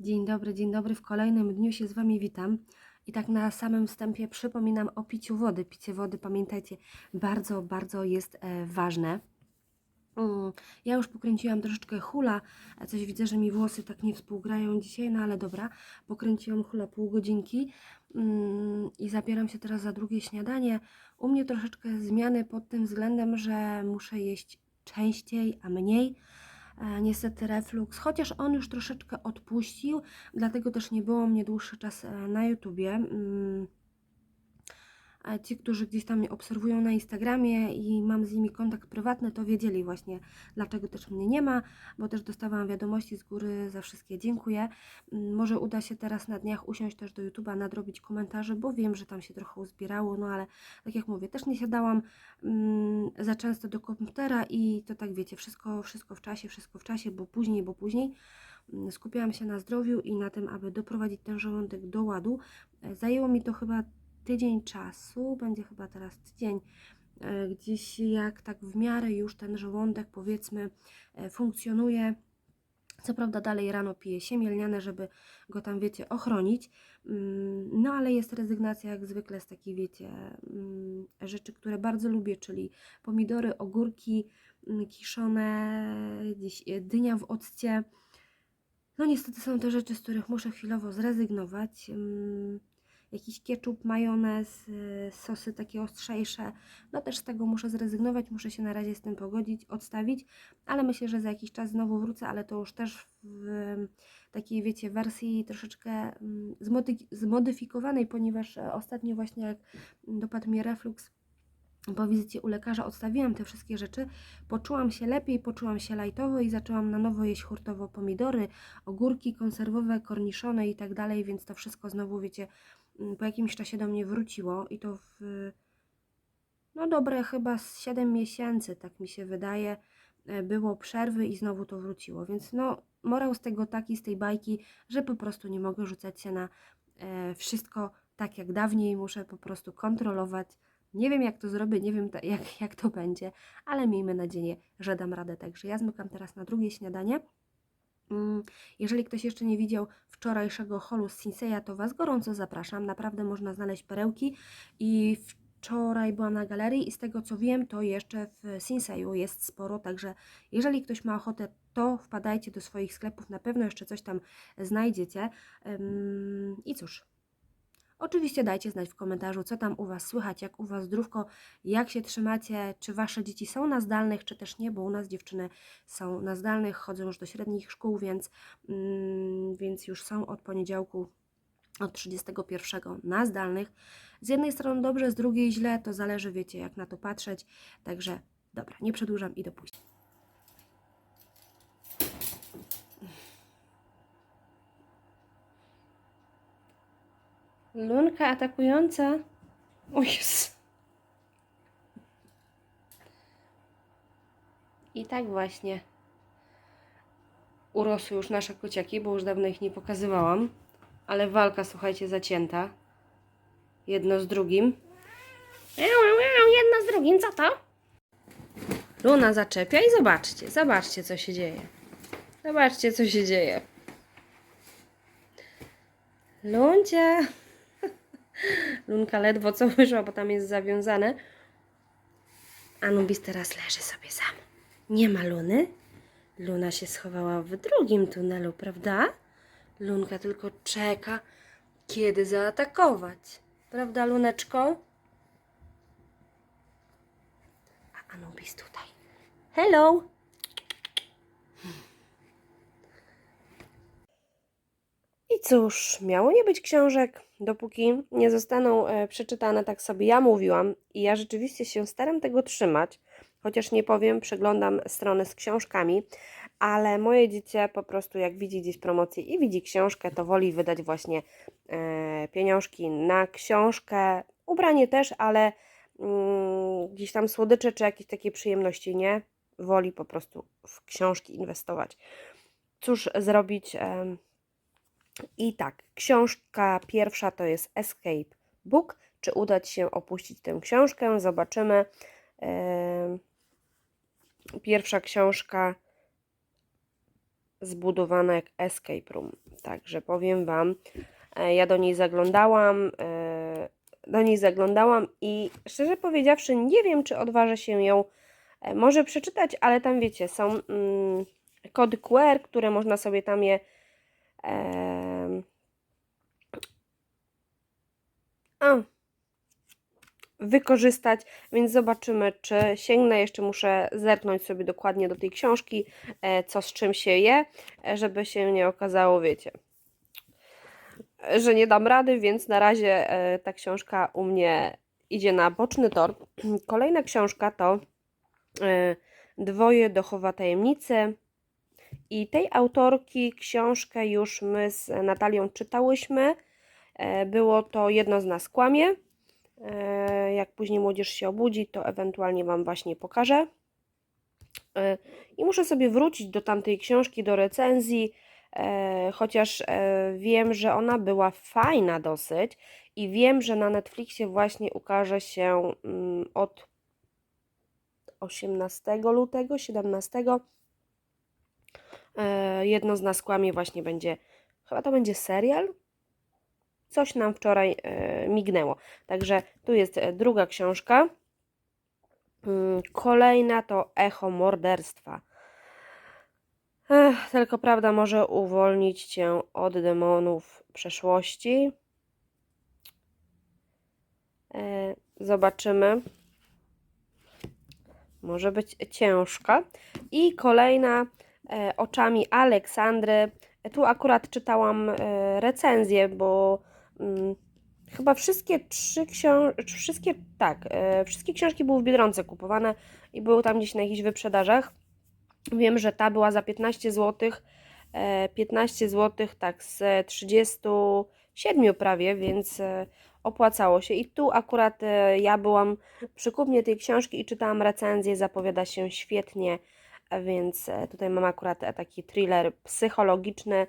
Dzień dobry, dzień dobry. W kolejnym dniu się z Wami witam. I tak na samym wstępie przypominam o piciu wody. Picie wody, pamiętajcie, bardzo, bardzo jest e, ważne. Mm, Ja już pokręciłam troszeczkę hula, a coś widzę, że mi włosy tak nie współgrają dzisiaj, no ale dobra, pokręciłam hula pół godzinki mm, i zabieram się teraz za drugie śniadanie. U mnie troszeczkę zmiany pod tym względem, że muszę jeść częściej, a mniej. E, Niestety reflux, chociaż on już troszeczkę odpuścił, dlatego też nie było mnie dłuższy czas e, na YouTubie. Ci, którzy gdzieś tam mnie obserwują na Instagramie i mam z nimi kontakt prywatny, to wiedzieli właśnie, dlaczego też mnie nie ma, bo też dostawałam wiadomości z góry, za wszystkie dziękuję. Mm, Może uda się teraz na dniach usiąść też do YouTube'a, nadrobić komentarze, bo wiem, że tam się trochę uzbierało, no ale tak jak mówię, też nie siadałam mm, za często do komputera i to tak wiecie, wszystko, wszystko w czasie, wszystko w czasie, bo później, bo później. Mm, Skupiałam się na zdrowiu i na tym, aby doprowadzić ten żołądek do ładu. E, Zajęło mi to chyba tydzień czasu, będzie chyba teraz tydzień, e, gdzieś jak tak w miarę już ten żołądek powiedzmy e, funkcjonuje. Co prawda dalej rano piję siemię lniane, żeby go tam, wiecie, ochronić, Mm, no ale jest rezygnacja jak zwykle z takich, wiecie, mm, rzeczy, które bardzo lubię, czyli pomidory, ogórki mm, kiszone, gdzieś e, dynia w occie. No niestety są to rzeczy, z których muszę chwilowo zrezygnować. Jakiś ketchup, majonez, y, sosy takie ostrzejsze. No też z tego muszę zrezygnować, muszę się na razie z tym pogodzić, odstawić, ale myślę, że za jakiś czas znowu wrócę, ale to już też w takiej, wiecie, wersji troszeczkę mm, zmody- zmodyfikowanej, ponieważ e, ostatnio właśnie jak dopadł mnie reflux po wizycie u lekarza odstawiłam te wszystkie rzeczy, poczułam się lepiej, poczułam się lajtowo i zaczęłam na nowo jeść hurtowo pomidory, ogórki konserwowe, korniszone i tak dalej, więc to wszystko znowu, wiecie, po jakimś czasie do mnie wróciło i to w no dobre chyba z 7 miesięcy, tak mi się wydaje, e, było przerwy i znowu to wróciło, więc no morał z tego taki, z tej bajki, że po prostu nie mogę rzucać się na e, wszystko tak jak dawniej, muszę po prostu kontrolować. Nie wiem jak to zrobię, nie wiem jak, jak to będzie, ale miejmy nadzieję, że dam radę. Także ja zmykam teraz na drugie śniadanie. Mm, Jeżeli ktoś jeszcze nie widział wczorajszego holu z Sinseya, to Was gorąco zapraszam. Naprawdę można znaleźć perełki i wczoraj byłam na galerii i z tego co wiem, to jeszcze w Sinseyu jest sporo, także jeżeli ktoś ma ochotę, to wpadajcie do swoich sklepów, na pewno jeszcze coś tam znajdziecie. I cóż, Oczywiście dajcie znać w komentarzu, co tam u Was słychać, jak u Was zdrówko, jak się trzymacie, czy Wasze dzieci są na zdalnych, czy też nie, bo u nas dziewczyny są na zdalnych, chodzą już do średnich szkół, więc, mm, więc już są od poniedziałku, od 31 na zdalnych. Z jednej strony dobrze, z drugiej źle, to zależy, wiecie, jak na to patrzeć. Także dobra, nie przedłużam i do później. Lunka atakująca. O Jezu. I tak właśnie urosły już nasze kociaki, bo już dawno ich nie pokazywałam. Ale walka, słuchajcie, zacięta. Jedno z drugim. Jedno z drugim, co to? Luna zaczepia i zobaczcie, zobaczcie, co się dzieje. Zobaczcie, co się dzieje. Luncia. Lunka ledwo co wyszła, bo tam jest zawiązane. Anubis teraz leży sobie sam. Nie ma Luny. Luna się schowała w drugim tunelu, prawda? Lunka tylko czeka, kiedy zaatakować. Prawda, Luneczko? A Anubis tutaj. Hello! I cóż, miało nie być książek, dopóki nie zostaną e, przeczytane, tak sobie ja mówiłam. I ja rzeczywiście się staram tego trzymać, chociaż nie powiem, przeglądam strony z książkami, ale moje dziecię po prostu jak widzi gdzieś promocję i widzi książkę, to woli wydać właśnie e, pieniążki na książkę, ubranie też, ale mm, gdzieś tam słodycze czy jakieś takie przyjemności nie, woli po prostu w książki inwestować. Cóż zrobić? I tak, książka pierwsza to jest Escape Book. Czy uda się opuścić tę książkę? Zobaczymy. Pierwsza książka zbudowana jak escape room. Także powiem Wam, e, ja do niej zaglądałam, e, do niej zaglądałam i szczerze powiedziawszy nie wiem, czy odważę się ją e, może przeczytać, ale tam wiecie, są mm, kody QR, które można sobie tam je a, wykorzystać, więc zobaczymy, czy sięgnę. Jeszcze muszę zerknąć sobie dokładnie do tej książki, e, co z czym się je, e, żeby się nie okazało, wiecie, że nie dam rady, więc na razie e, ta książka u mnie idzie na boczny tor. Kolejna książka to Dwoje dochowa tajemnicy. I tej autorki książkę już my z Natalią czytałyśmy. E, Było to Jedno z nas kłamie. E, Jak później młodzież się obudzi, to ewentualnie Wam właśnie pokażę. E, I muszę sobie wrócić do tamtej książki, do recenzji, chociaż wiem, że ona była fajna dosyć i wiem, że na Netflixie właśnie ukaże się mm, od 18 lutego, 17. E, Jedno z nas kłamie właśnie będzie, chyba to będzie serial, coś nam wczoraj e, mignęło. Także tu jest e, druga książka. Mm, Kolejna to Echo morderstwa. Ech, tylko prawda może uwolnić cię od demonów przeszłości. E, Zobaczymy. Może być ciężka. I kolejna oczami Aleksandry. E, Tu akurat czytałam e, recenzję, bo mm, chyba wszystkie trzy książki, wszystkie, tak, e, wszystkie książki były w Biedronce kupowane i były tam gdzieś na jakichś wyprzedażach. Wiem, że ta była za 15 zł. 15 zł, tak, z 37 prawie, więc e, opłacało się. I tu akurat e, ja byłam przy kupnie tej książki i czytałam recenzję, zapowiada się świetnie, e, więc e, tutaj mam akurat e, taki thriller psychologiczny.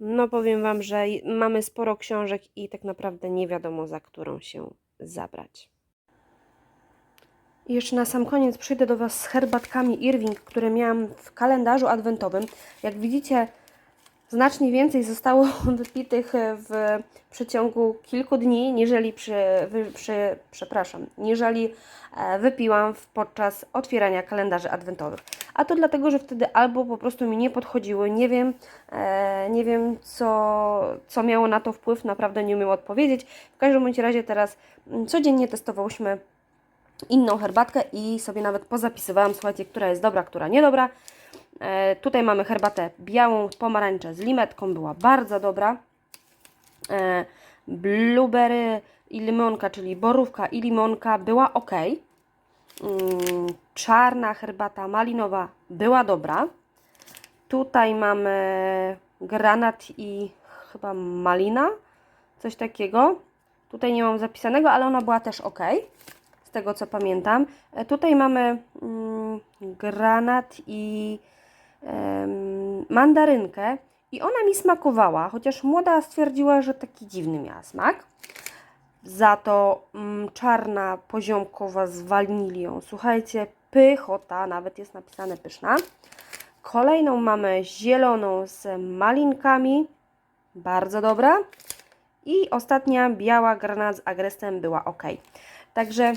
No powiem Wam, że mamy sporo książek i tak naprawdę nie wiadomo za którą się zabrać. Jeszcze na sam koniec przyjdę do Was z herbatkami Irving, które miałam w kalendarzu adwentowym. Jak widzicie, znacznie więcej zostało wypitych w przeciągu kilku dni, niżeli przy, przy przepraszam, niżeli e, wypiłam podczas otwierania kalendarzy adwentowych. A to dlatego, że wtedy albo po prostu mi nie podchodziły, nie wiem, e, nie wiem co, co miało na to wpływ, naprawdę nie umiem odpowiedzieć. W każdym bądź razie teraz mm, codziennie testowałyśmy inną herbatkę i sobie nawet pozapisywałam, słuchajcie, która jest dobra, która niedobra. E, tutaj mamy herbatę białą, pomarańczę z limetką, była bardzo dobra. E, blueberry i limonka, czyli borówka i limonka była ok. Mm, czarna herbata malinowa była dobra. Tutaj mamy granat i chyba malina, coś takiego. Tutaj nie mam zapisanego, ale ona była też ok, z tego co pamiętam. E, Tutaj mamy mm, granat i mandarynkę i ona mi smakowała, chociaż młoda stwierdziła, że taki dziwny miała smak. Za to mm, czarna poziomkowa z wanilią. Słuchajcie, pychota, nawet jest napisane pyszna. Kolejną mamy zieloną z malinkami. Bardzo dobra. I ostatnia biała granat z agresem była ok. Także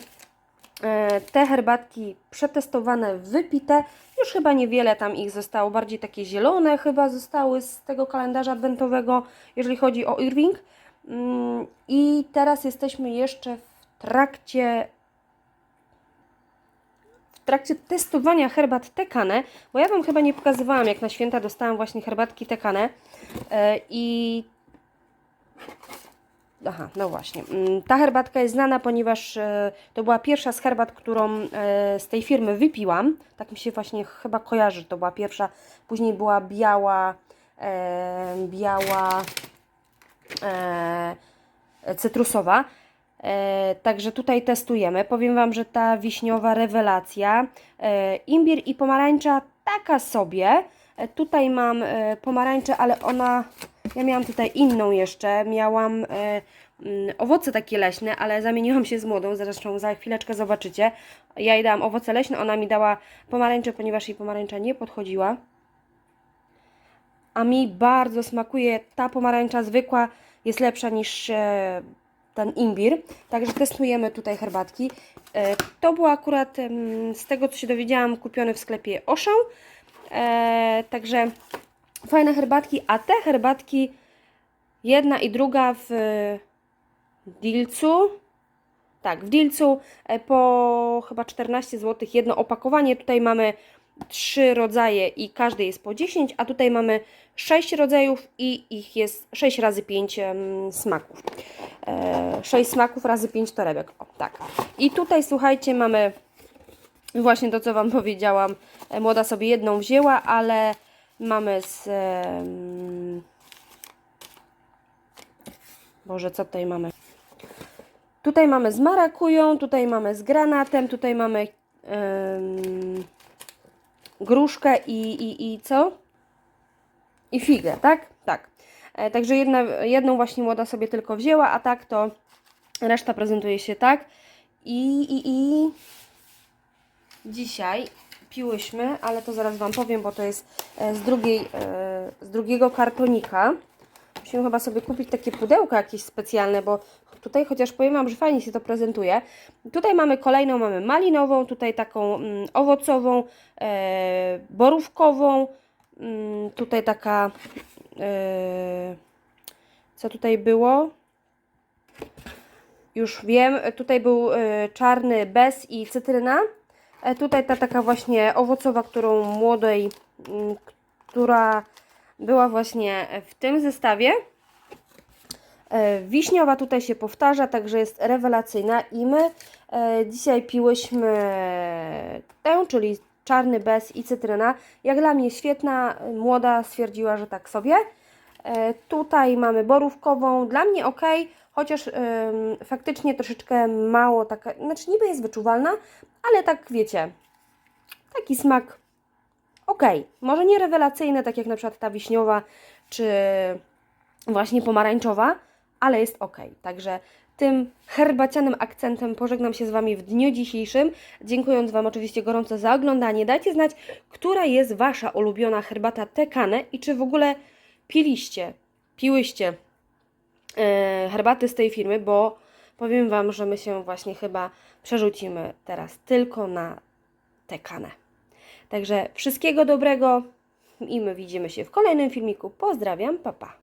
te herbatki przetestowane, wypite. Już chyba niewiele tam ich zostało, bardziej takie zielone chyba zostały z tego kalendarza adwentowego, jeżeli chodzi o Irving. Mm, I teraz jesteśmy jeszcze w trakcie w trakcie testowania herbat tekane, bo ja Wam chyba nie pokazywałam, jak na święta dostałam właśnie herbatki tekane e, i Aha, no właśnie. Mm, Ta herbatka jest znana, ponieważ e, to była pierwsza z herbat, którą e, z tej firmy wypiłam. Tak mi się właśnie chyba kojarzy, to była pierwsza. Później była biała, e, biała e, cytrusowa. E, także tutaj testujemy. Powiem Wam, że ta wiśniowa rewelacja. E, i pomarańcza taka sobie. E, tutaj mam e, pomarańczę, ale ona. Ja miałam tutaj inną jeszcze. Miałam e, mm, owoce takie leśne, ale zamieniłam się z młodą. Zresztą za chwileczkę zobaczycie. Ja jej dałam owoce leśne, ona mi dała pomarańcze, ponieważ jej pomarańcza nie podchodziła. a mi bardzo smakuje ta pomarańcza zwykła, jest lepsza niż e, ten imbir. Także testujemy tutaj herbatki. E, to było akurat z tego, co się dowiedziałam, kupione w sklepie Oszą. E, także fajne herbatki, a te herbatki jedna i druga w Dilcu. Tak, w Dilcu e, po chyba 14 zł jedno opakowanie. Tutaj mamy trzy rodzaje i każdy jest po 10, a tutaj mamy 6 rodzajów i ich jest 6 razy 5 em, smaków. E, 6 smaków razy 5 torebek. O, tak. I tutaj słuchajcie, mamy właśnie to, co Wam powiedziałam. E, Młoda sobie jedną wzięła, ale mamy z. Boże, co tutaj mamy? Tutaj mamy z marakują, tutaj mamy z granatem, tutaj mamy gruszkę i, i, i co? I figę, tak? Tak. E, także jedna, jedną właśnie młoda sobie tylko wzięła, a tak to reszta prezentuje się tak. I, i, i dzisiaj piłyśmy, ale to zaraz Wam powiem, bo to jest e, z, drugiej, e, z drugiego kartonika. Musimy chyba sobie kupić takie pudełka jakieś specjalne, bo tutaj chociaż powiem Wam, że fajnie się to prezentuje. Tutaj mamy kolejną, mamy malinową, tutaj taką mm, owocową, e, borówkową, mm, tutaj taka, co tutaj było? Już wiem, tutaj był czarny bez i cytryna. E, tutaj ta taka właśnie owocowa, którą młodej, mm, która była właśnie w tym zestawie. E, Wiśniowa tutaj się powtarza, także jest rewelacyjna i my e, dzisiaj piłyśmy tę, czyli czarny bez i cytryna. Jak dla mnie świetna, młoda stwierdziła, że tak sobie. Tutaj mamy borówkową, dla mnie ok, chociaż em, faktycznie troszeczkę mało taka, znaczy niby jest wyczuwalna, ale tak wiecie, taki smak ok, może nie rewelacyjny, tak jak na przykład ta wiśniowa, czy właśnie pomarańczowa, ale jest ok. Także tym herbacianym akcentem pożegnam się z Wami w dniu dzisiejszym, dziękując Wam oczywiście gorąco za oglądanie. Dajcie znać, która jest Wasza ulubiona herbata tekane i czy w ogóle piliście, piłyście e, herbaty z tej firmy, bo powiem Wam, że my się właśnie chyba przerzucimy teraz tylko na tekanę. Także wszystkiego dobrego i my widzimy się w kolejnym filmiku. Pozdrawiam, papa. Pa.